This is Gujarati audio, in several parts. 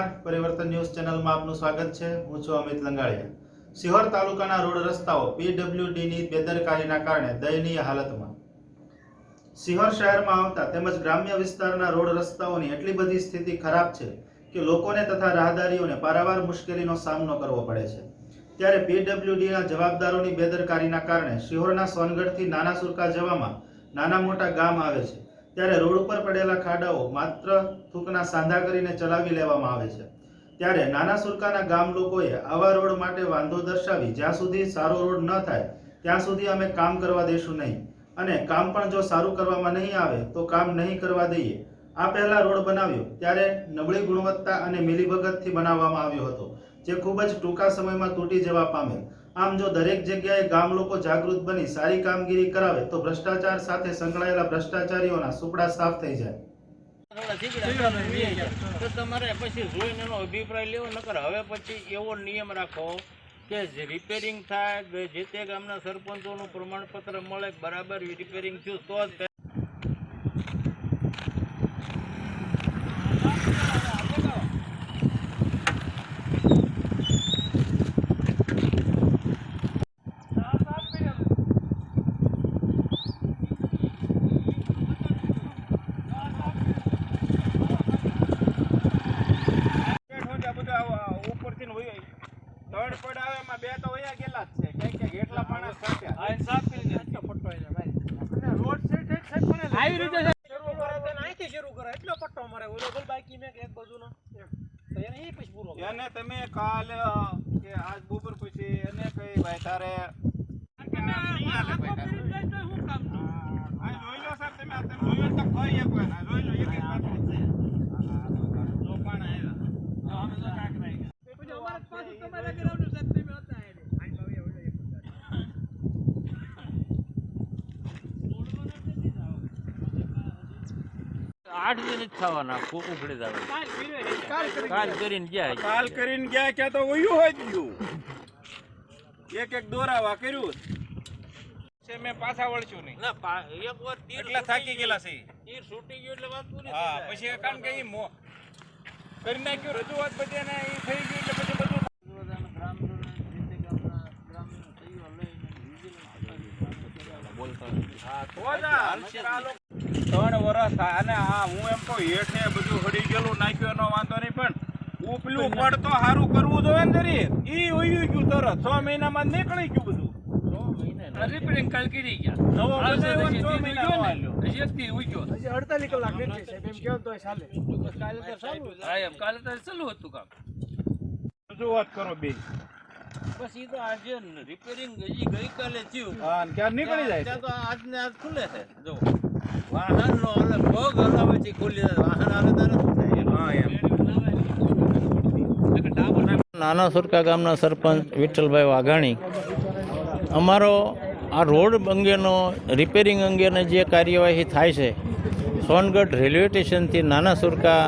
ન્યૂઝ ચેનલમાં આપનું સ્વાગત છે. હું છું અમિત લંગાળિયા સિહોર તાલુકાના રોડ રસ્તાઓ પીડબ્લ્યુડીની બેદરકારીના કારણે દયનીય હાલતમાં. સિહોર શહેરમાં આવતા તેમજ ગ્રામ્ય વિસ્તારના રોડ રસ્તાઓની એટલી બધી સ્થિતિ ખરાબ છે કે લોકોને તથા રાહદારીઓને પારાવાર મુશ્કેલીનો સામનો કરવો પડે છે. ત્યારે પીડબ્લ્યુડીના જવાબદારોની બેદરકારીના કારણે શિહોરના સોનગઢથી નાના સુરકા જવામાં નાના મોટા ગામ આવે છે. ત્યારે રોડ ઉપર પડેલા ખાડાઓ માત્ર થૂંકના સાંધા કરીને ચલાવી લેવામાં આવે છે. ત્યારે નાના સુરકાના ગામ લોકોએ આવા રોડ માટે વાંધો દર્શાવી જ્યાં સુધી સારો રોડ ન થાય, ત્યાં સુધી અમે કામ કરવા દઈશું નહીં. અને કામ પણ જો સારું કરવામાં નહીં આવે, તો કામ નહીં કરવા દઈએ. આ પહેલા રોડ બનાવ્યો ત્યારે નબળી ગુણવત્તા અને મિલીભગતથી બનાવવામાં આવ્યો હતો, જે ખૂબ જ ટૂંકા સમયમાં તૂટી જવા પામેલ આમ જો દરેક જગ્યાએ ગામ લોકો જાગૃત બની સારી કામગીરી કરાવે તો ભ્રષ્ટાચાર સાથે સંકળાયેલા ભ્રષ્ટાચારીઓના સુપડા સાફ થઈ જાય. તો તમારે પછી જોઈને એનો અભિપ્રાય લેવો, નકર હવે પછી એવો નિયમ રાખો કે જે રિપેરિંગ થાય, જે તે ગામના સરપંચોનું પ્રમાણપત્ર મળે, બરાબર રિપેરિંગ થયું તો જ એને તમે કાલ કે આજ બપોર પછી એને કઈ ભાઈ તારે આ જોઈ લો સાહેબ તમે આ તમે જોયું તો કઈ એક વાર આ જોઈ લો એક એક વાત આઠ દિન જ થવાના ઉખડી જાવે કાલ કરીને જાય કાલ કરીને ગયા. ક્યાં તો ઓયું હોય ગયું એક એક દોરાવા કર્યું. છે મેં પાછા વળશું નહીં. ના એક વાર તીર એટલે થાકી ગયેલા છે. તીર છૂટી ગયું એટલે વાત પૂરી હા પછી કારણ કે ઈ મો કરી નાખ્યું રજૂઆત બધી અને એ થઈ ગયું એટલે પછી બધું હા, તો જ આ. આ લોકો ત્રણ વર્ષ થાય અને આ હું એમ કહું હેઠે બધું હડી ગયેલું નાખ્યું એનો વાંધો નહીં પણ ઉપલું પડ તો સારું કરવું જોઈએ ને જરી. ઈ ઉયું ગયું તરત. છ મહિનામાં નીકળી ગયું બધું. રિપેરિંગ કાલ કરી ગયા. નવો એકથી ઉગ્યો. હજી અડતાલીસ કલાક સાહેબ. એમ કહો તો ચાલે. કાલે તો ચાલુ હા, એમ. કાલે તો ચાલુ હતું કામ. રજૂઆત કરો બે. પછી તો આજે રિપેરિંગ હજી ગઈકાલે થયું. હા નીકળી જાય તો આજને આજ ખુલે છે. જો. વાહનનો એટલે પગ હલાવે છે વાહન આવે ત્યારે હા એમ. નાના સુરકા ગામના સરપંચ વિઠ્ઠલભાઈ વાઘાણી અમારો આ રોડ અંગેનો રિપેરિંગ અંગેની જે કાર્યવાહી થાય છે સોનગઢ રેલવે સ્ટેશનથી નાના સુરકા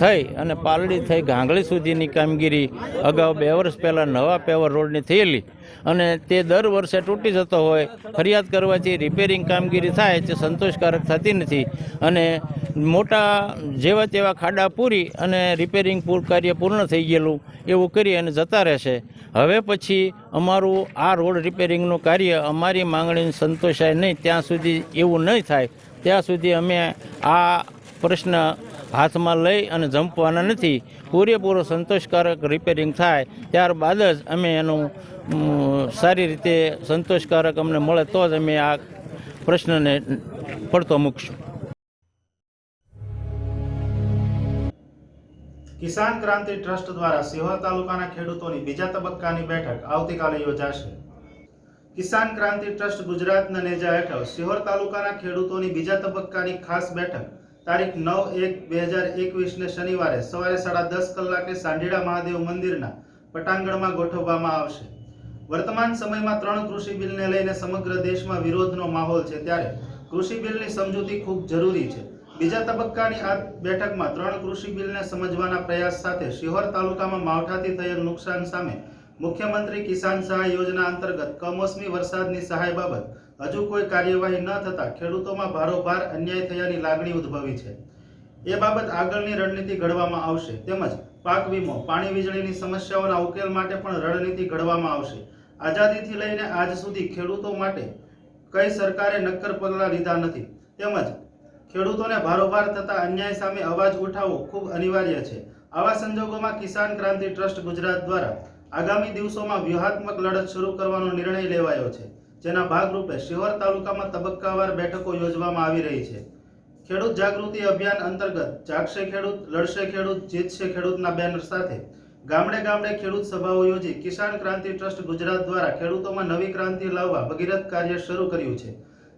થઈ અને પાલડી થઈ ગાંગળી સુધીની કામગીરી અગાઉ બે વર્ષ પહેલાં નવા પેવર રોડની થયેલી. અને તે દર વર્ષે તૂટી જતો હોય, ફરિયાદ કરવાથી રિપેરિંગ કામગીરી થાય તે સંતોષકારક થતી નથી. અને મોટા જેવા તેવા ખાડા પૂરી અને રિપેરિંગ પૂર કાર્ય પૂર્ણ થઈ ગયેલું એવું કરી અને જતા રહેશે. હવે પછી અમારું આ રોડ રિપેરિંગનું કાર્ય અમારી માંગણીને સંતોષાય નહીં. ત્યાં સુધી એવું નહીં થાય. ત્યાં સુધી અમે આ પ્રશ્ન હાથમાં લઈ અને જંપવાના નથી. પૂરેપૂરો સંતોષકારક રિપેરિંગ થાય. ત્યારબાદ જ અમે એનું સારી રીતે સંતોષકારક અમને મળે તો જ અમે આ પ્રશ્નને પડતો મૂકશું. કિસાન ક્રાંતિ ટ્રસ્ટ દ્વારા સિહોર તાલુકાના ખેડૂતોની બીજા તબક્કાની બેઠક આવતીકાલે યોજાશે. કિસાન ક્રાંતિ ટ્રસ્ટ ગુજરાતના નેજા હેઠળ સિહોર તાલુકાના ખેડૂતોની બીજા તબક્કાની ખાસ બેઠક તારીખ નવ એક બે હજાર એકવીસને શનિવારે સવારે સાડા દસ કલાકે સાંઢીડા મહાદેવ મંદિરના પટાંગણમાં ગોઠવવામાં આવશે. વર્તમાન સમયમાં ત્રણ કૃષિ બિલને લઈને સમગ્ર દેશમાં વિરોધનો માહોલ છે ત્યારે કૃષિ બિલની સમજૂતી ખૂબ જરૂરી છે. બીજા તબક્કાની આ બેઠકમાં ત્રણ કૃષિ બિલને સમજવાના પ્રયાસ સાથે શિહોર તાલુકામાં માવઠાથી થયેલ નુકસાન સામે મુખ્યમંત્રી કિસાન સહાય યોજના અંતર્ગત કમોસમી વરસાદની સહાય બાબત હજુ કોઈ કાર્યવાહી ન થતા ખેડૂતોમાં ભારોભાર અન્યાય થયાની લાગણી ઉદ્ભવી છે. એ બાબત આગળની રણનીતિ ઘડવામાં આવશે. તેમજ પાક વીમો, પાણી વીજળીની સમસ્યાઓના ઉકેલ માટે પણ રણનીતિ ઘડવામાં આવશે. આઝાદીથી લઈને આજ સુધી ખેડૂતો માટે કઈ સરકારે નક્કર પગલાં લીધા નથી. તેમજ ખેડૂતોને ભારોભાર થતા અન્યાય સામે અવાજ ઉઠાવવો ખૂબ અનિવાર્ય છે. આવા સંજોગોમાં કિસાન ક્રાંતિ ટ્રસ્ટ ગુજરાત દ્વારા આગામી દિવસોમાં વ્યૂહાત્મક લડત શરૂ કરવાનો નિર્ણય લેવાયો છે. જેના ભાગરૂપે શિહોર તાલુકામાં તબક્કાવાર બેઠકો યોજવામાં આવી રહી છે. ખેડૂત જાગૃતિ અભિયાન અંતર્ગત જાગશે ખેડૂત, લડશે ખેડૂત, જીતશે ખેડૂતના બેનર સાથે ગામડે ગામડે ખેડૂત સભાઓ યોજી કિસાન ક્રાંતિ ટ્રસ્ટ ગુજરાત દ્વારા ખેડૂતોમાં નવી ક્રાંતિ લાવવા ભગીરથ કાર્ય શરૂ કર્યું છે.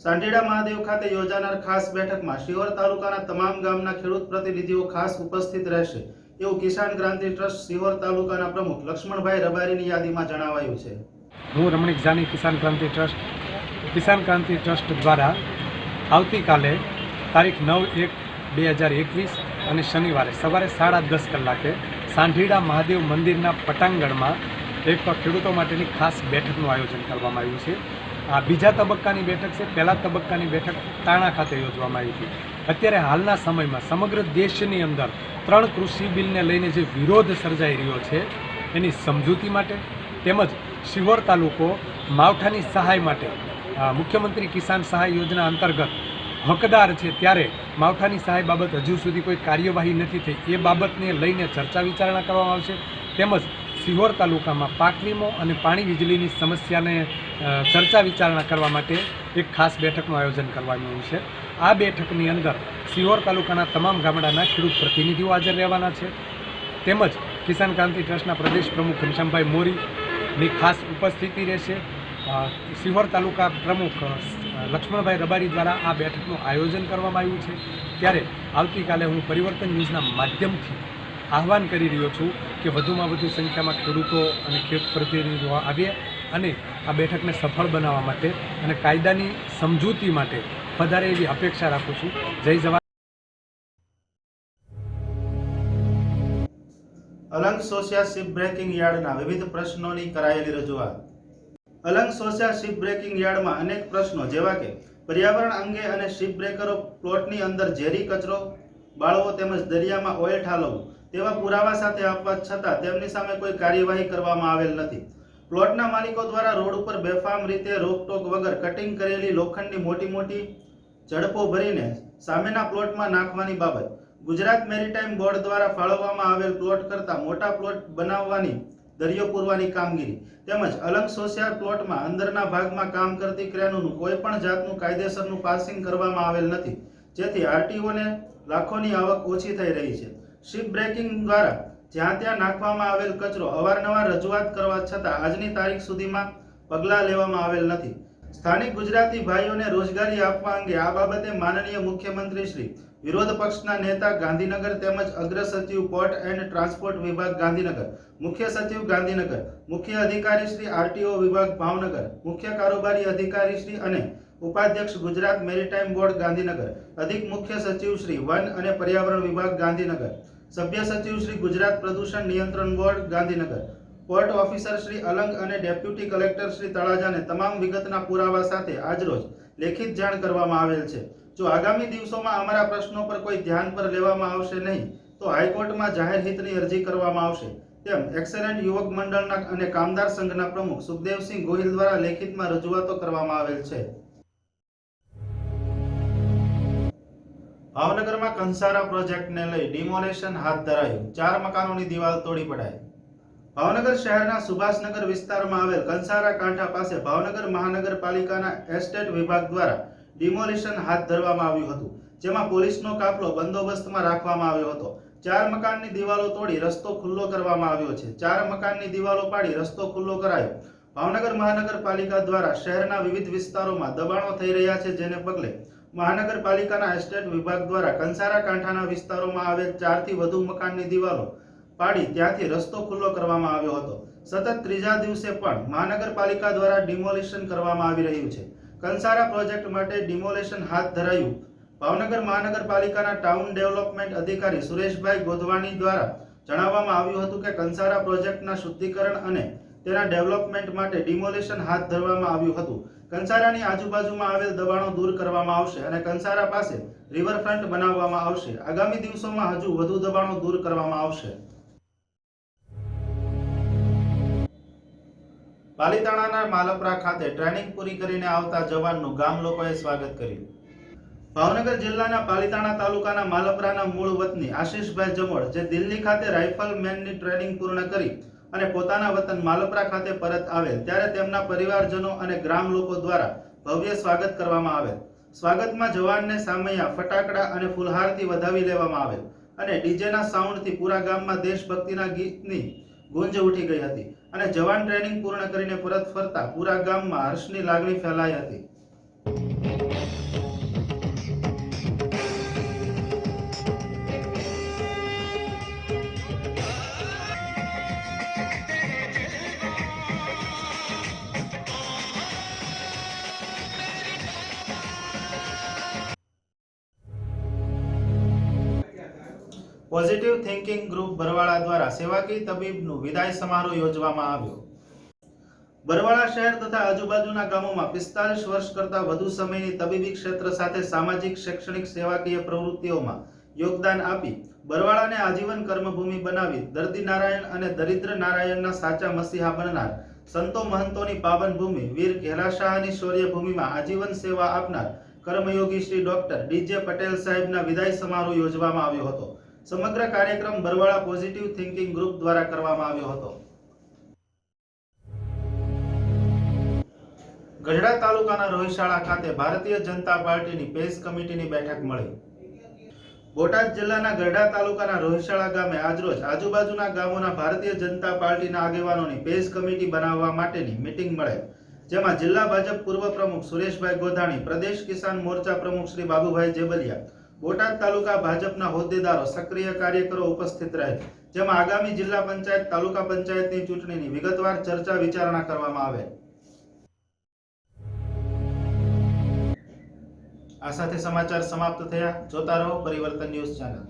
સાંઢેડા મહાદેવ ખાતે યોજાનાર ખાસ બેઠકમાં શિહોર તાલુકાના તમામ ગામના ખેડૂત પ્રતિનિધિઓ ખાસ ઉપસ્થિત રહેશે એવું કિસાન ક્રાંતિ ટ્રસ્ટ શિહોર તાલુકાના પ્રમુખ લક્ષ્મણભાઈ રબારીની યાદીમાં જણાવાયું છે. હું રમણીક જાની કિસાન ક્રાંતિ ટ્રસ્ટ. કિસાન ક્રાંતિ ટ્રસ્ટ દ્વારા આવતીકાલે તારીખ નવ એક બે હજાર એકવીસ અને શનિવારે સવારે સાડા દસ કલાકે સાંઢીડા મહાદેવ મંદિરના પટાંગણમાં એક ખેડૂતો માટેની ખાસ બેઠકનું આયોજન કરવામાં આવ્યું છે. આ બીજા તબક્કાની બેઠક છે. પહેલા તબક્કાની બેઠક તાણા ખાતે યોજવામાં આવી હતી. અત્યારે હાલના સમયમાં સમગ્ર દેશની અંદર ત્રણ કૃષિ બિલને લઈને જે વિરોધ સર્જાઈ રહ્યો છે, એની સમજૂતી માટે તેમજ શિહોર તાલુકો માવઠાની સહાય માટે મુખ્યમંત્રી કિસાન સહાય યોજના અંતર્ગત હકદાર છે ત્યારે માવઠાની સહાય બાબત હજુ સુધી કોઈ કાર્યવાહી નથી થઈ. એ બાબતને લઈને ચર્ચા વિચારણા કરવામાં આવશે. તેમજ સિહોર તાલુકામાં પાક વીમો અને પાણી વીજળીની સમસ્યાને ચર્ચા વિચારણા કરવા માટે એક ખાસ બેઠકનું આયોજન કરવામાં આવ્યું છે. આ બેઠકની અંદર સિહોર તાલુકાના તમામ ગામડાના ખેડૂત પ્રતિનિધિઓ હાજર રહેવાના છે. તેમજ કિસાન ક્રાંતિ ટ્રસ્ટના પ્રદેશ પ્રમુખ ઘનશ્યામભાઈ મોરીની ખાસ ઉપસ્થિતિ રહેશે. સિહોર તાલુકા પ્રમુખ લક્ષ્મણભાઈ રબારી દ્વારા આ બેઠકનું આયોજન કરવામાં આવ્યું છે. ત્યારે આવતીકાલે હું પરિવર્તન ન્યૂઝના માધ્યમથી આહવાન કરી રહ્યો છું કે વધુમાં વધુ સંખ્યામાં ખેડૂતો અને ખેડૂત પ્રતિનિધિઓ આવે અને આ બેઠકને સફળ બનાવવા માટે અને કાયદાની સમજૂતી માટે વધારે એવી અપેક્ષા રાખું છું. જય જવાન. અલંગ સોસિયા શિપ બ્રેકિંગ યાર્ડના વિવિધ પ્રશ્નોની કરાયેલી રજૂઆત. અલંગ સોસિયા શિપ બ્રેકિંગ યાર્ડમાં અનેક પ્રશ્નો, જેવા કે પર્યાવરણ અંગે અને શિપ બ્રેકરો પ્લોટની અંદર ઝેરી કચરો, બાળવો તેમજ દરિયામાં ઓઇલ ઠાલવવું, તેવા પુરાવા સાથે આપવા છતાં તેમની સામે કોઈ કાર્યવાહી કરવામાં આવેલ નથી. પ્લોટના માલિકો દ્વારા રોડ ઉપર બેફામ રીતે રોકટોક વગર કટિંગ કરેલી લોખંડની મોટી મોટી ઝડપો ભરીને સામેના પ્લોટમાં નાખવાની બાબત. ગુજરાત મેરીટાઈમ બોર્ડ દ્વારા ફાળવવામાં આવેલ પ્લોટ કરતા મોટા પ્લોટ બનાવવાની, દરિયો પૂરવાની કામગીરી તેમજ અલગ સોશિયલ પ્લોટમાં અંદરના ભાગમાં કામ કરતી ક્રેનોનું કોઈ પણ જાતનું કાયદેસરનું પાસિંગ કરવામાં આવેલ નથી. જેથી આરટીઓને લાખોની આવક ઓછી થઈ રહી છે. શિપ બ્રેકિંગ દ્વારા જ્યાં ત્યાં નાખવામાં આવેલ કચરો અવારનવાર રજૂઆત કરવા છતાં આજની તારીખ સુધીમાં પગલાં લેવામાં આવેલ નથી. સ્થાનિક ગુજરાતી ભાઈઓને રોજગારી આપવા અંગે આ બાબતે માનનીય મુખ્યમંત્રી શ્રી વિરોધ પક્ષના નેતા ગાંધીનગર તેમજ અગ્ર સચિવ પોર્ટ એન્ડ ટ્રાન્સપોર્ટ વિભાગ ગાંધીનગર, મુખ્ય સચિવ ગાંધીનગર, મુખ્ય અધિકારી શ્રી આરટીઓ વિભાગ ભાવનગર, મુખ્ય કારોબારી અધિકારી શ્રી અને ઉપાધ્યક્ષ ગુજરાત મેરીટાઈમ બોર્ડ ગાંધીનગર, અધિક મુખ્ય સચિવ શ્રી વન અને પર્યાવરણ વિભાગ ગાંધીનગર, સભ્ય સચિવ શ્રી ગુજરાત પ્રદૂષણ નિયંત્રણ board Gandhinagar, port officer Shri Alang અને ડેપ્યુટી કલેક્ટર શ્રી તળાજાને તમામ વિગતના પુરાવા સાથે આજરોજ લેખિત જાણ કરવામાં આવેલ છે. જો આગામી દિવસોમાં અમારા પ્રશ્નો પર કોઈ ધ્યાન પર લેવામાં આવશે નહીં, તો હાઈકોર્ટમાં જાહેર હિતની અરજી કરવામાં આવશે. તેમ એક્સેલન્ટ યુવક મંડળના અને કામદાર સંઘના પ્રમુખ સુખદેવસિંહ ગોહિલ દ્વારા લેખિતમાં રજૂઆતો કરવામાં આવેલ છે. ભાવનગરમાં કંસારા પ્રોજેક્ટને લઈ ડિમોલેશન હાથ ધરાયું. ચાર મકાનોની દિવાલ તોડી પડાઈ. ભાવનગર શહેરના સુભાષનગર વિસ્તારમાં આવેલ કંસારા કાંઠા પાસે ભાવનગર મહાનગરપાલિકાના એસ્ટેટ વિભાગ દ્વારા ડિમોલિશન હાથ ધરવામાં આવ્યું હતું, જેમાં પોલીસનો કાફલો બંદોબસ્તમાં રાખવામાં આવ્યો હતો. ચાર મકાનની દિવાલો તોડી રસ્તો ખુલ્લો કરવામાં આવ્યો છે. ચાર મકાનની દિવાલો પાડી રસ્તો ખુલ્લો કરાયો. ભાવનગર મહાનગરપાલિકા દ્વારા શહેરના વિવિધ વિસ્તારોમાં દબાણો થઈ રહ્યા છે, જેને પગલે મહાનગરપાલિકાના એસ્ટેટ વિભાગ દ્વારા કંસારા કાંઠાના વિસ્તારોમાં આવેલ ચારથી વધુ મકાનની દિવાલો પાડી ત્યાંથી રસ્તો ખુલ્લો કરવામાં આવ્યો હતો. સતત ત્રીજા દિવસે પણ મહાનગરપાલિકા દ્વારા ડિમોલિશન કરવામાં આવી રહ્યું છે. કંસારા પ્રોજેક્ટ માટે ડિમોલેશન હાથ ધરાયું. ભાવનગર મહાનગરપાલિકાના ટાઉન ડેવલપમેન્ટ અધિકારી સુરેશભાઈ ગોધવાણી દ્વારા જણાવવામાં આવ્યું હતું કે કંસારા પ્રોજેક્ટના શુદ્ધિકરણ અને તેના ડેવલપમેન્ટ માટે ડિમોલેશન હાથ ધરવામાં આવ્યું હતું. કંસારાની આજુબાજુમાં આવેલ દબાણો દૂર કરવામાં આવશે અને કંસારા પાસે રિવરફ્રન્ટ બનાવવામાં આવશે. આગામી દિવસોમાં હજુ વધુ દબાણો દૂર કરવામાં આવશે. પાલીતાણાના માલપરા ખાતે ટ્રેનિંગ પૂરી કરીને આવતા જવાનનું ગામ લોકોએ સ્વાગત કર્યું. ભાવનગર જિલ્લાના પાલીતાણા તાલુકાના માલપરાના મૂળ વતની આશીષભાઈ જમોડ, જે દિલ્હી ખાતે રાઇફલમેનની ટ્રેનિંગ પૂર્ણ કરી અને પોતાના વતન માલપરા ખાતે પરત આવેલ, ત્યારે તેમના પરિવારજનો અને ગ્રામ લોકો દ્વારા ભવ્ય સ્વાગત કરવામાં આવેલ. સ્વાગતમાં જવાનને સામૈયા, ફટાકડા અને ફુલહારથી વધાવી લેવામાં આવેલ અને ડીજેના સાઉન્ડથી પૂરા ગામમાં દેશભક્તિના ગીતની ગુંજ ઉઠી ગઈ હતી અને જવાન ટ્રેનિંગ પૂર્ણ કરીને પરત ફરતા પૂરા ગામમાં હર્ષની લાગણી ફેલાઈ હતી. પોઝિટિવ થિંકિંગ ગ્રુપ બરવાળા દ્વારા સેવાકીય તબીબનું વિદાય સમારોહ યોજવામાં આવ્યો. બરવાળા શહેર તથા આજુબાજુના ગામોમાં પિસ્તાલીસ વર્ષ કરતાં વધુ સમયની તબીબી ક્ષેત્ર સાથે સામાજિક, શૈક્ષણિક, સેવાકીય પ્રવૃત્તિઓમાં યોગદાન આપી બરવાળાને આજીવન કર્મભૂમિ બનાવી દર્દી નારાયણ અને દરિદ્ર નારાયણના સાચા મસીહા બનનાર સંતો મહંતોની પાવન ભૂમિ વીર ઘેરાશાહની શૌર્ય ભૂમિમાં આજીવન સેવા આપનાર કર્મયોગી શ્રી ડોક્ટર ડીજે પટેલ સાહેબના વિદાય સમારોહ યોજવામાં આવ્યો હતો. સમગ્ર કાર્યક્રમ બરવાળા પોઝિટિવ થિંકિંગ ગ્રુપ દ્વારા કરવામાં આવ્યો હતો. ગઢડા તાલુકાના રોહિશાળા ખાતે ભારતીય જનતા પાર્ટીની પેજ કમિટીની બેઠક મળી. બોટાદ જિલ્લાના ગઢડા તાલુકાના રોહિશાળા ગામે આજરોજ આજુબાજુના ગામોના ભારતીય જનતા પાર્ટીના આગેવાનોની પેજ કમિટી બનાવવા માટેની મિટિંગ મળે. જેમાં જિલ્લા ભાજપ પૂર્વ પ્રમુખ સુરેશભાઈ ગોધાણી, પ્રદેશ કિસાન મોરચા પ્રમુખ શ્રી બાબુભાઈ જેબલિયા બોટાદ તાલુકા ભાજપના હોદ્દેદારો, સક્રિય કાર્યકરો ઉપસ્થિત રહે. જેમાં આગામી જિલ્લા પંચાયત, તાલુકા પંચાયતની ચૂંટણીની વિગતવાર ચર્ચા વિચારણા કરવામાં આવે. આ સાથે સમાચાર સમાપ્ત થયા. જોતા રહો પરિવર્તન ન્યૂઝ ચેનલ.